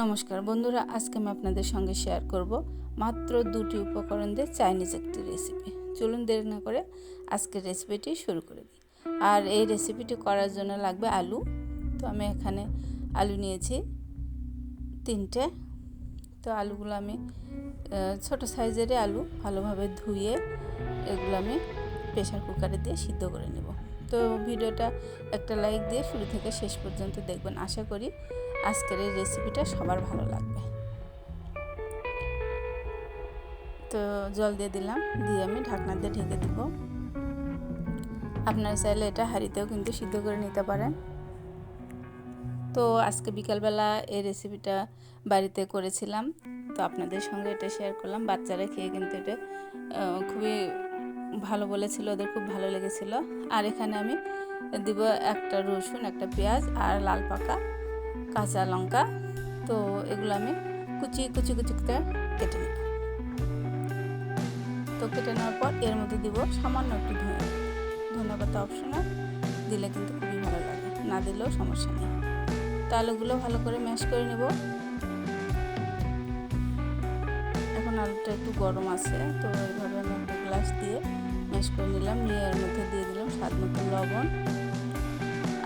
নমস্কার বন্ধুরা, আজকে আমি আপনাদের সঙ্গে শেয়ার করব মাত্র দুটি উপকরণ দিয়ে চাইনিজ একটি রেসিপি চলুন দেরি না করে আজকের রেসিপিটি শুরু করে দিই। আর এই রেসিপিটি করার জন্য লাগবে আলু। তো আমি এখানে আলু নিয়েছি তিনটে। তো আলুগুলো আমি ছোট সাইজেরই আলু। ভালোভাবে ধুয়ে এগুলো আমি প্রেশার কুকারে দিয়ে সিদ্ধ করে নেব। তো ভিডিওটা একটা লাইক দিয়ে শুরু থেকে শেষ পর্যন্ত দেখবেন। আশা করি আজকের এই রেসিপিটা সবার ভালো লাগবে। তো জল দিয়ে দিলাম, দিয়ে আমি ঢাকনা দিয়ে ঢেকে দিব। আপনারা চাইলে এটা হাঁড়িতেও কিন্তু সিদ্ধ করে নিতে পারেন। তো আজকে বিকালবেলা এই রেসিপিটা বাড়িতে করেছিলাম। তো আপনাদের সঙ্গে এটা শেয়ার করলাম। বাচ্চারা খেয়ে কিন্তু এটা খুবই ভালো বলেছিল, ওদের খুব ভালো লেগেছিল। আর এখানে আমি দিব একটা রসুন, একটা পেঁয়াজ আর লাল পাকা কাঁচা লঙ্কা। তো এগুলো আমি কুচি কুচি কুচি করে কেটে নেব তো কেটে নেওয়ার পর এর মধ্যে দিব সামান্য একটু ধনে। ধনে পাতা অপশনাল দিলে কিন্তু খুবই ভালো লাগে। না দিলেও সমস্যা নেই। তো আলুগুলো ভালো করে ম্যাশ করে নেব। এখন আলুটা একটু গরম আছে, তো এইভাবে আমি একটা গ্লাস দিয়ে ম্যাশ করে নিলাম, নিয়ে এর মধ্যে দিয়ে দিলাম স্বাদ মতো লবণ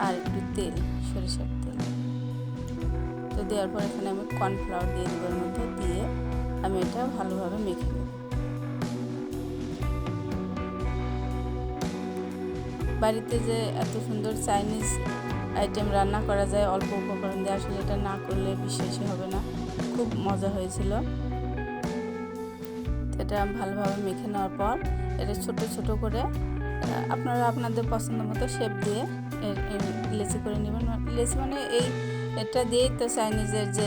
আর একটু তেল, সরিষার তেল। তো দেওয়ার পর এখানে আমি কর্নফ্লাওয়ার দিয়ে দেবো এর মধ্যে, দিয়ে আমি এটা ভালোভাবে মেখে নেব। বাড়িতে যে এত সুন্দর চাইনিজ আইটেম রান্না করা যায়, অল্প উপকরণ দিয়ে, আসলে এটা না করলে বিশ্বাসই হবে না। খুব মজা হয়েছিল। এটা ভালোভাবে মেখে নেওয়ার পর এটা ছোট ছোট করে আপনারা আপনাদের পছন্দ মতো শেপ দিয়ে লেচি করে নেবেন। লেচি মানে এই এটা দিয়েই তো চাইনিজের যে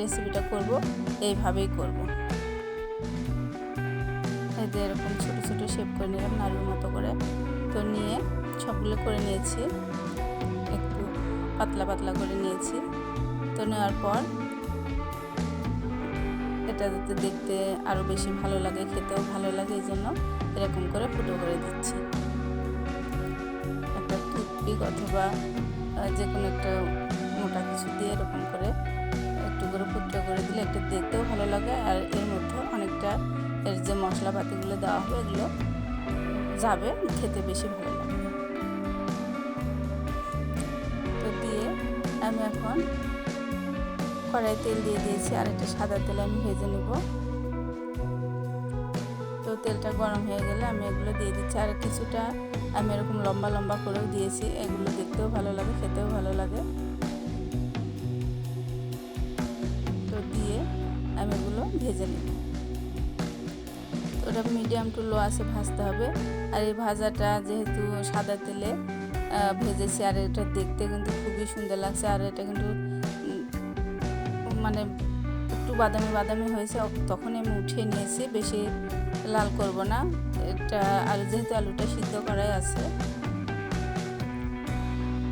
রেসিপিটা করব, এইভাবেই করব। এতে এরকম ছোটো ছোটো শেপ করে নিলাম নাড়ুর মতো করে। তো নিয়ে সবগুলো করে নিয়েছি, একটু পাতলা পাতলা করে নিয়েছি। তো নেওয়ার পর এটা যাতে দেখতে আরও বেশি ভালো লাগে, খেতেও ভালো লাগে, এই জন্য এরকম করে ফুটো করে দিচ্ছি। একটা টুথপিক অথবা যে কোনো একটা মোটা কিছু দিয়ে এরকম করে একটু করে ফুটো করে দিলে একটু দেখতেও ভালো লাগে, আর এর মধ্যে অনেকটা এর যে মশলাপাতিগুলো দেওয়া হবে এগুলো যাবে, খেতে বেশি ভালো লাগে তো দিয়ে আমি এখন কড়াই তেল দিয়ে দিয়েছি, আর একটা সাদা তেল আমি ভেজে নেব। তো তেলটা গরম হয়ে গেলে আমি এগুলো দিয়ে দিচ্ছি, আর কিছুটা আমি এরকম লম্বা লম্বা করেও দিয়েছি, এগুলো দেখতেও ভালো লাগে, খেতেও ভালো লাগে। তো দিয়ে আমি এগুলো ভেজে নেব। ওটা মিডিয়াম টু লো আছে ভাজতে হবে, আর এই ভাজাটা যেহেতু সাদা তেলে ভেজেছি, আর এটা দেখতে কিন্তু খুবই সুন্দর লাগছে, আর এটা কিন্তু মানে একটু বাদামি বাদামি হয়েছে, তখনই আমি উঠিয়ে নিয়েছি, বেশি লাল করব না। এটা আলু যেহেতু আলুটা সিদ্ধ করাই আছে,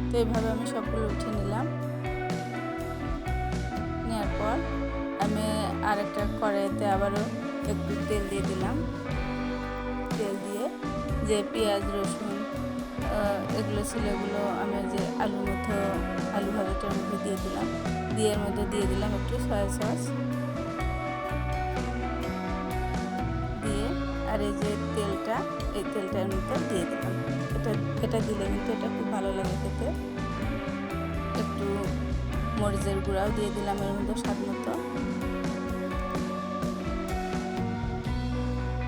তো এইভাবে আমি সবগুলো উঠিয়ে নিলাম। নেওয়ার পর আমি আরেকটা কড়াইতে আবারও একটু তেল দিয়ে দিলাম। তেল দিয়ে যে পেঁয়াজ, রসুন এগুলো ছিল এগুলো আমি যে আলুর মধ্যে আলু ভাজাটার মধ্যে দিয়ে দিলাম। দিয়ে এর মধ্যে দিয়ে দিলাম একটু সয়া সস দিয়ে আর এই যে তেলটা, এই তেলটার মধ্যে দিয়ে দিলাম। এটা এটা দিলে কিন্তু এটা খুব ভালো লাগে খেতে। একটু মরিচের গুঁড়াও দিয়ে দিলাম এর মধ্যে স্বাদ মতো।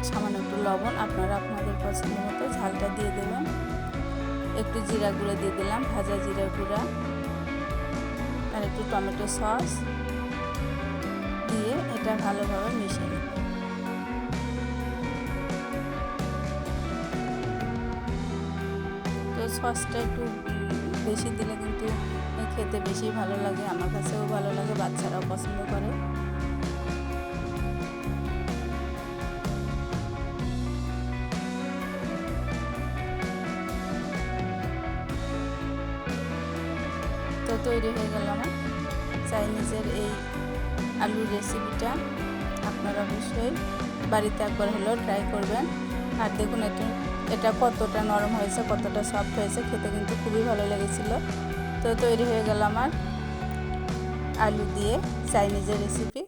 সামান্য একটু লবণ, আপনারা আপনাদের পছন্দ মতো ঝালটা দিয়ে দেবেন। একটু জিরা গুঁড়ো দিয়ে দিলাম, ভাজা জিরা গুঁড়া। আর একটু টমেটো সস দিয়ে এটা ভালোভাবে মিশিয়ে নেব। তো সসটা একটু বেশি দিলে কিন্তু খেতে বেশি ভালো লাগে, আমার কাছেও ভালো লাগে, বাচ্চারাও পছন্দ করে। তৈরি হয়ে গেল আমার। চাইনিজের এই আলুর রেসিপিটা আপনারা অবশ্যই বাড়িতে একবার হলেও ট্রাই করবেন। আর দেখুন এটা এটা কতটা নরম হয়েছে, কতটা সফট হয়েছে, খেতে কিন্তু খুবই ভালো লেগেছিল। তো তৈরি হয়ে গেল আমার আলু দিয়ে চাইনিজের রেসিপি